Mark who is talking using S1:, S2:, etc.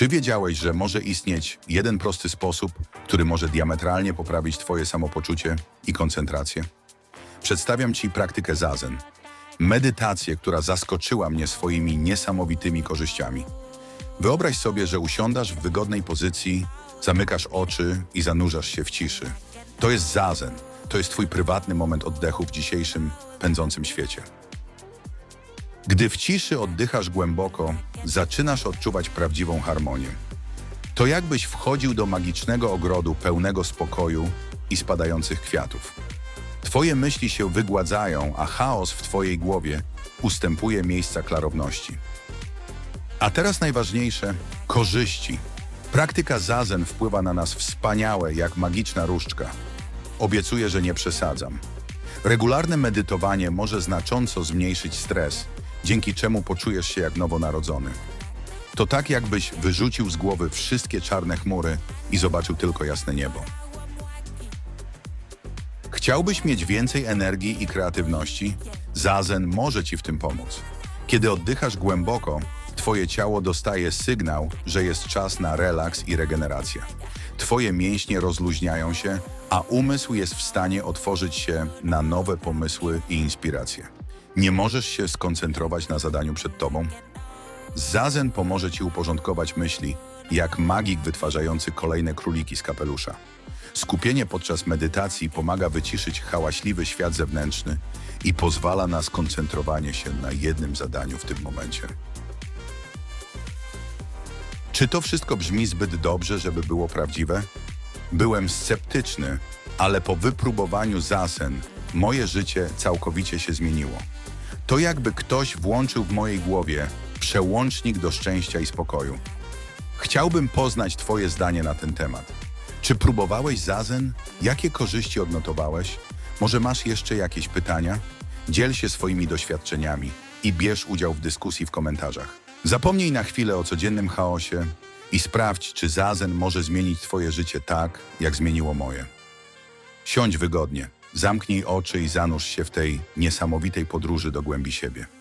S1: Czy wiedziałeś, że może istnieć jeden prosty sposób, który może diametralnie poprawić Twoje samopoczucie i koncentrację? Przedstawiam Ci praktykę zazen. Medytację, która zaskoczyła mnie swoimi niesamowitymi korzyściami. Wyobraź sobie, że usiądasz w wygodnej pozycji, zamykasz oczy i zanurzasz się w ciszy. To jest zazen. To jest Twój prywatny moment oddechu w dzisiejszym, pędzącym świecie. Gdy w ciszy oddychasz głęboko, zaczynasz odczuwać prawdziwą harmonię. To jakbyś wchodził do magicznego ogrodu pełnego spokoju i spadających kwiatów. Twoje myśli się wygładzają, a chaos w Twojej głowie ustępuje miejsca klarowności. A teraz najważniejsze korzyści. Praktyka zazen wpływa na nas wspaniałe, jak magiczna różdżka. Obiecuję, że nie przesadzam. Regularne medytowanie może znacząco zmniejszyć stres, dzięki czemu poczujesz się jak nowonarodzony. To tak, jakbyś wyrzucił z głowy wszystkie czarne chmury i zobaczył tylko jasne niebo. Chciałbyś mieć więcej energii i kreatywności? Zazen może Ci w tym pomóc. Kiedy oddychasz głęboko, Twoje ciało dostaje sygnał, że jest czas na relaks i regenerację. Twoje mięśnie rozluźniają się, a umysł jest w stanie otworzyć się na nowe pomysły i inspiracje. Nie możesz się skoncentrować na zadaniu przed Tobą? Zazen pomoże Ci uporządkować myśli, jak magik wytwarzający kolejne króliki z kapelusza. Skupienie podczas medytacji pomaga wyciszyć hałaśliwy świat zewnętrzny i pozwala na skoncentrowanie się na jednym zadaniu w tym momencie. Czy to wszystko brzmi zbyt dobrze, żeby było prawdziwe? Byłem sceptyczny, ale po wypróbowaniu zasen moje życie całkowicie się zmieniło. To jakby ktoś włączył w mojej głowie przełącznik do szczęścia i spokoju. Chciałbym poznać Twoje zdanie na ten temat. Czy próbowałeś zazen? Jakie korzyści odnotowałeś? Może masz jeszcze jakieś pytania? Dziel się swoimi doświadczeniami i bierz udział w dyskusji w komentarzach. Zapomnij na chwilę o codziennym chaosie i sprawdź, czy zazen może zmienić Twoje życie tak, jak zmieniło moje. Siądź wygodnie, zamknij oczy i zanurz się w tej niesamowitej podróży do głębi siebie.